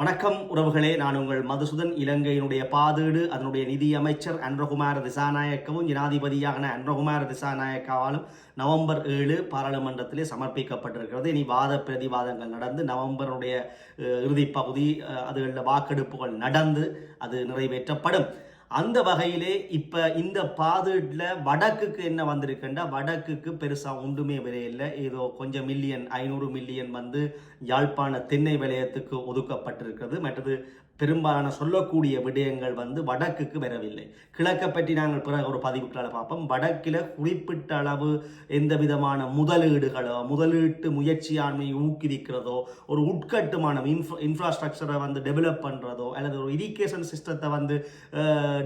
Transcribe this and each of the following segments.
வணக்கம் உறவுகளே நான் உங்கள் மதுசூதன். இலங்கையினுடைய பாதீடு அதனுடைய நிதி அமைச்சர் அன்றகுமார திசாநாயக்கவும் ஜனாதிபதியான அன்றகுமார திசாநாயக்காவாலும் நவம்பர் ஏழு பாராளுமன்றத்திலே சமர்ப்பிக்கப்பட்டிருக்கிறது. இனி வாத பிரதிவாதங்கள் நடந்து நவம்பருடைய இறுதிப்பகுதி பகுதி அதுகளில் வாக்கெடுப்புகள் நடந்து அது நிறைவேற்றப்படும். அந்த வகையிலே இப்போ இந்த பாதுல வடக்குக்கு என்ன வந்திருக்குன்னா வடக்குக்கு பெருசாக ஒன்றுமே விலையில்லை ஏதோ கொஞ்சம் மில்லியன் ஐநூறு மில்லியன் வந்து யாழ்ப்பாண தென்னை விலையத்துக்கு ஒதுக்கப்பட்டிருக்கிறது. மற்றது பெரும்பாலான சொல்லக்கூடிய விடயங்கள் வந்து வடக்குக்கு வரவில்லை. கிழக்கை பற்றி நாங்கள் பிறகு ஒரு பதிவுகளால் பார்ப்போம். வடக்கில் குறிப்பிட்ட அளவு எந்த விதமான முதலீடுகளோ முதலீட்டு முயற்சியாண்மையை ஊக்குவிக்கிறதோ ஒரு உட்கட்டுமானம் இன்ஃப்ரா இன்ஃப்ராஸ்ட்ரக்சரை வந்து டெவலப் பண்ணுறதோ அல்லது ஒரு இரிகேஷன் சிஸ்டத்தை வந்து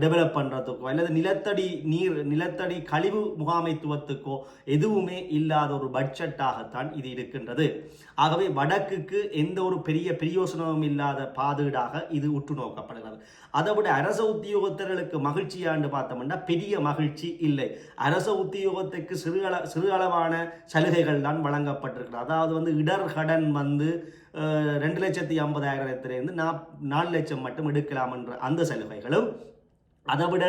டெவலப் பண்ணுறதுக்கோ அல்லது நிலத்தடி நீர் நிலத்தடி கழிவு முகாமைத்துவத்துக்கோ எதுவுமே இல்லாத ஒரு பட்ஜெட்டாகத்தான் இது இருக்கின்றது. ஆகவே வடக்குக்கு எந்த ஒரு பெரிய பிரயோசனமும் இல்லாத பாதீடாக இது உற்று நோக்கப்படுகிறது. அதை விட அரச உத்தியோகத்தர்களுக்கு மகிழ்ச்சியாண்டு பார்த்தோம்னா பெரிய மகிழ்ச்சி இல்லை. அரச உத்தியோகத்துக்கு சிறு அள சிறு அளவான சலுகைகள் தான் வழங்கப்பட்டிருக்கிறது. அதாவது வந்து இடர்கடன் வந்து ரெண்டு லட்சத்தி ஐம்பதாயிரத்துலேருந்து நா நாலு லட்சம் மட்டும் எடுக்கலாம் என்ற அந்த சலுகைகளும் அதை விட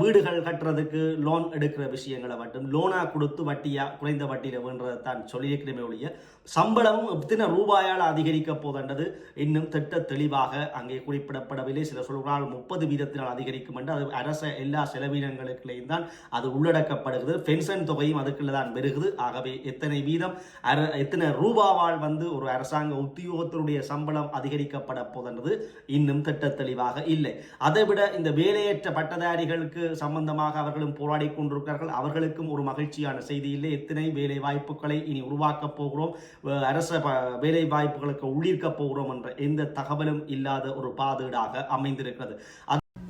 வீடுகள் கட்டுறதுக்கு லோன் எடுக்கிற விஷயங்களை மட்டும் லோனாக கொடுத்து வட்டியா குறைந்த வட்டியில் வேண்டதை தான் சொல்லியிருக்கிறமே ஒழிய சம்பளமும் எத்தனை ரூபாயால் அதிகரிக்க போதென்றது இன்னும் திட்ட தெளிவாக அங்கே குறிப்பிடப்படவில்லை. சில சொல்கிறால் முப்பது வீதத்தினால் அதிகரிக்கும் என்று. அது அரச எல்லா செலவினங்களுக்குள்ளேயும் தான் அது உள்ளடக்கப்படுகிறது. பென்ஷன் தொகையும் அதுக்குள்ள தான் பெருகுது. ஆகவே எத்தனை வீதம் அர எத்தனை ரூபாவால் வந்து ஒரு அரசாங்க உத்தியோகத்தினுடைய சம்பளம் அதிகரிக்கப்பட போதென்றது இன்னும் திட்ட தெளிவாக இல்லை. அதை விட இந்த வேலையற்ற பட்டதாரிகளுக்கு சம்பந்தமாக அவர்களும் போராடி கொண்டிருக்கிறார்கள். அவர்களுக்கும் ஒரு மகிழ்ச்சியான செய்தி இல்லை. எத்தனை வேலை வாய்ப்புகளை இனி உருவாக்கப் போகிறோம்? அரச வேலை வாய்ப்புகளுக்கு உள்ளிருக்கப் போகிறோம் என்ற எந்த தகவலும் இல்லாத ஒரு பாதீடாக அமைந்திருக்கிறது.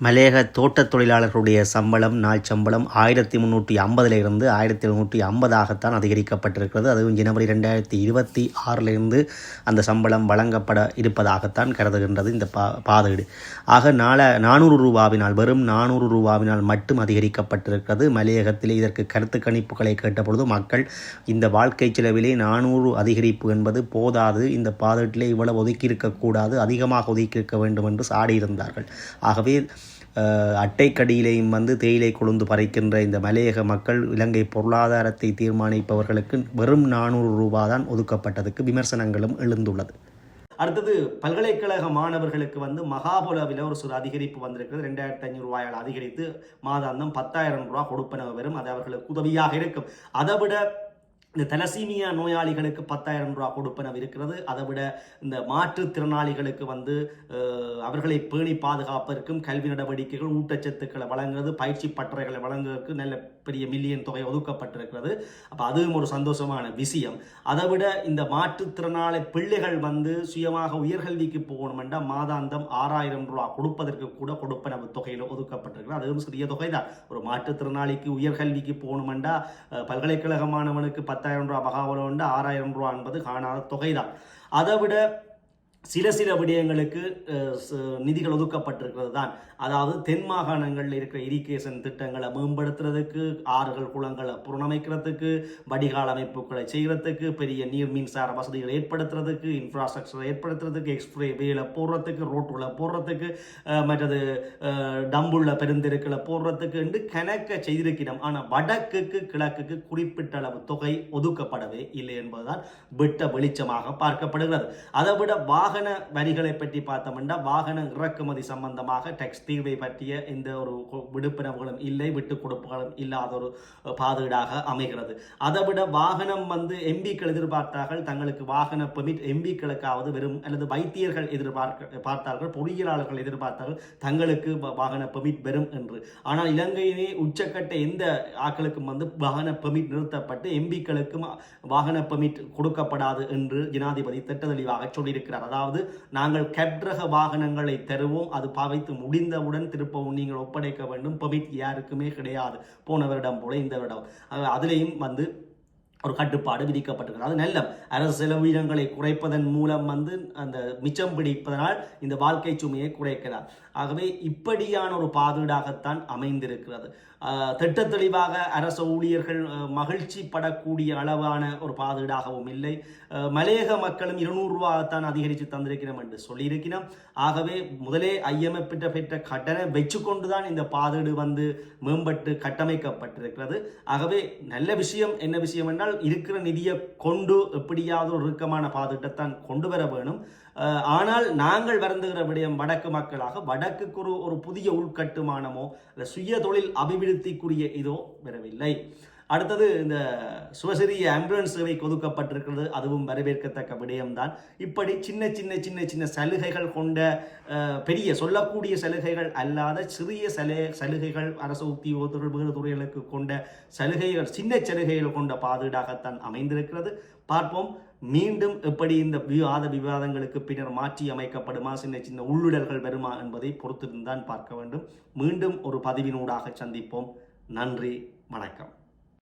மலையக தோட்டத் தொழிலாளர்களுடைய சம்பளம் நாள் சம்பளம் ஆயிரத்தி முந்நூற்றி ஐம்பதிலிருந்து ஆயிரத்தி எழுநூற்றி ஐம்பதாகத்தான் அதிகரிக்கப்பட்டிருக்கிறது. அதுவும் ஜனவரி ரெண்டாயிரத்தி இருபத்தி ஆறிலிருந்து அந்த சம்பளம் வழங்கப்பட இருப்பதாகத்தான் கருதுகின்றது இந்த பா பாதீடு ஆக நால நானூறு ரூபாவினால் வெறும் நானூறு ரூபாவினால் மட்டும் அதிகரிக்கப்பட்டிருக்கிறது. மலையகத்திலே இதற்கு கருத்து கணிப்புகளை கேட்டபொழுது மக்கள் இந்த வாழ்க்கை செலவிலே நானூறு அதிகரிப்பு என்பது போதாது. இந்த பாதீட்டிலே இவ்வளவு ஒதுக்கி இருக்கக்கூடாது. அதிகமாக ஒதுக்கி இருக்க வேண்டும் என்று சாடியிருந்தார்கள். ஆகவே அட்டைக்கடியிலேயும் வந்து தேயிலை கொழுந்து பறைக்கின்ற இந்த மலையக மக்கள் இலங்கை பொருளாதாரத்தை தீர்மானிப்பவர்களுக்கு வெறும் நானூறு ரூபாய் தான் ஒதுக்கப்பட்டதுக்கு விமர்சனங்களும் எழுந்துள்ளது. அடுத்தது பல்கலைக்கழக மாணவர்களுக்கு வந்து மகாபுலவில் ஒரு சிறு அதிகரிப்பு வந்திருக்கிறது. ரெண்டாயிரத்தி ஐநூறு ரூபாயால் அதிகரித்து மாதாந்தம் பத்தாயிரம் ரூபா கொடுப்பனவு வரும் அது அவர்களுக்கு உதவியாக இருக்கும். அதை விட இந்த தலசீமியா நோயாளிகளுக்கு பத்தாயிரம் ரூபா கொடுப்பனவு இருக்கிறது. அதை விட இந்த மாற்றுத்திறனாளிகளுக்கு வந்து அவர்களை பேணி பாதுகாப்பதற்கும் கல்வி நடவடிக்கைகள் ஊட்டச்சத்துக்களை வழங்குறது பயிற்சி பட்டறைகளை வழங்குவதற்கு நல்ல பெரிய மில்லியன் தொகை ஒதுக்கப்பட்டிருக்கிறது. அப்போ அதுவும் ஒரு சந்தோஷமான விஷயம். அதை விட இந்த மாற்றுத்திறனாளி பிள்ளைகள் வந்து சுயமாக உயர்கல்விக்கு போகணுமெண்டா மாதாந்தம் ஆறாயிரம் ரூபா கொடுப்பதற்கு கூட கொடுப்பனவு தொகையில் ஒதுக்கப்பட்டிருக்கிறது. அதுவும் சிறிய தொகை தான் ஒரு மாற்றுத்திறனாளிக்கு உயர்கல்விக்கு போகணுமெண்டா பல்கலைக்கழக மாணவனுக்கு பத்தாயிரம் ரூபா மகாபலம் ஆறாயிரம் ரூபா என்பது காணாத தொகை தான் அதை விட சில சில விடயங்களுக்கு நிதிகள் ஒதுக்கப்பட்டிருக்கிறது தான் அதாவது தென் மாகாணங்களில் இருக்கிற இரிகேஷன் திட்டங்களை மேம்படுத்துறதுக்கு ஆறுகள் குளங்களை புறணமைக்கிறதுக்கு வடிகால் அமைப்புகளை செய்கிறதுக்கு பெரிய நீர் மின்சார வசதிகளை ஏற்படுத்துறதுக்கு இன்ஃப்ராஸ்ட்ரக்சரை ஏற்படுத்துறதுக்கு எக்ஸ்ப்ரே வேல போடுறதுக்கு ரோட்டுகளை போடுறதுக்கு மற்றது டம்புள்ள பெருந்தெருக்களை போடுறதுக்கு என்று கணக்க செய்திருக்கிறோம். ஆனால் வடக்குக்கு கிழக்குக்கு குறிப்பிட்ட அளவு தொகை ஒதுக்கப்படவே இல்லை என்பதுதான் விட்ட வெளிச்சமாக பார்க்கப்படுகிறது. அதை விட வாகன வரிகளை பற்றி பார்த்தோம்னா வாகன இறக்குமதி சம்பந்தமாக டெக்ஸ் தீர்வை பற்றிய இந்த ஒரு விடுப்பினவுகளும் இல்லை விட்டு கொடுப்புகளும் இல்லாத ஒரு பாதுகாடாக பாதீடாக அமைகிறது. அதை விட வாகனம் வந்து எம்பிக்கள் எதிர்பார்த்தார்கள் தங்களுக்கு வாகன பெமிட் எம்பிக்களுக்காவது வெறும் அல்லது வைத்தியர்கள் எதிர்பார்க்க பார்த்தார்கள் பொறியியலாளர்கள் எதிர்பார்த்தார்கள் தங்களுக்கு வாகன பெமிட் வெறும் என்று. ஆனால் இலங்கையிலே உச்சக்கட்ட எந்த ஆட்களுக்கும் வந்து வாகன பெமிட் நிறுத்தப்பட்டு எம்பிக்களுக்கும் வாகன பெமிட் கொடுக்கப்படாது என்று ஜனாதிபதி திட்டத்தெளிவாக சொல்லியிருக்கிறார். அதாவது நாங்கள் கெப்ரக வாகனங்களை தருவோம் அது பாவித்து முடிந்தவுடன் திருப்பவும் நீங்கள் ஒப்படைக்க வேண்டும். பெர்மிட் யாருக்குமே கிடையாது. போன வருடம் போல இந்த வருடம். அதுலேயும் வந்து ஒரு கட்டுப்பாடு விதிக்கப்பட்டிருக்கிறது. அது நல்ல அரசு செலவினங்களை குறைப்பதன் மூலம் வந்து அந்த மிச்சம் பிடிப்பதனால் இந்த வாழ்க்கை சுமையை குறைக்கிறார். ஆகவே இப்படியான ஒரு பாதீடாகத்தான் அமைந்திருக்கிறது. திட்ட தெளிவாக அரச ஊழியர்கள் மகிழ்ச்சி படக்கூடிய அளவான ஒரு பாதீடாகவும் இல்லை. மலையக மக்களும் இருநூறுவாகத்தான் அதிகரித்து தந்திருக்கிறோம் என்று சொல்லியிருக்கிறோம். ஆகவே முதலே ஐஎம்எஃப் பெற்ற பெற்ற கடனை வச்சுக்கொண்டு தான் இந்த பாதீடு வந்து மேம்பட்டு கட்டமைக்கப்பட்டிருக்கிறது. ஆகவே நல்ல விஷயம் என்ன விஷயம் என்றால் இருக்கிற நிதியை கொண்டு எப்படியாவது ஒரு இறுக்கமான பாதிட்டத்தான் கொண்டு வர வேணும். ஆனால் நாங்கள் வருந்துகிற விடயம் வடக்கு மக்களாக வடக்குக்கு ஒரு ஒரு புதிய உள்கட்டுமானமோ அல்ல சுய தொழில் அபிவிருத்திக்குரிய இதோ வரவில்லை. அடுத்தது இந்த சுவசிறிய ஆம்புலன்ஸ் சேவை கொதுக்கப்பட்டிருக்கிறது அதுவும் வரவேற்கத்தக்க விடயம்தான். இப்படி சின்ன சின்ன சின்ன சின்ன சலுகைகள் கொண்ட பெரிய சொல்லக்கூடிய சலுகைகள் அல்லாத சிறிய சலு சலுகைகள் அரசு உத்தியோகத்தர்கள் வேறு துறைகளுக்கு கொண்ட சலுகைகள் சின்ன சலுகைகள் கொண்ட பாதுகாகத்தான் அமைந்திருக்கிறது. பார்ப்போம் மீண்டும் எப்படி இந்த விவாத விவாதங்களுக்கு பின்னர் மாற்றி அமைக்கப்படுமா சின்ன சின்ன உள்ளுடல்கள் வருமா என்பதை பொறுத்திருந்தான் பார்க்க வேண்டும். மீண்டும் ஒரு பதிவினூடாக சந்திப்போம். நன்றி வணக்கம்.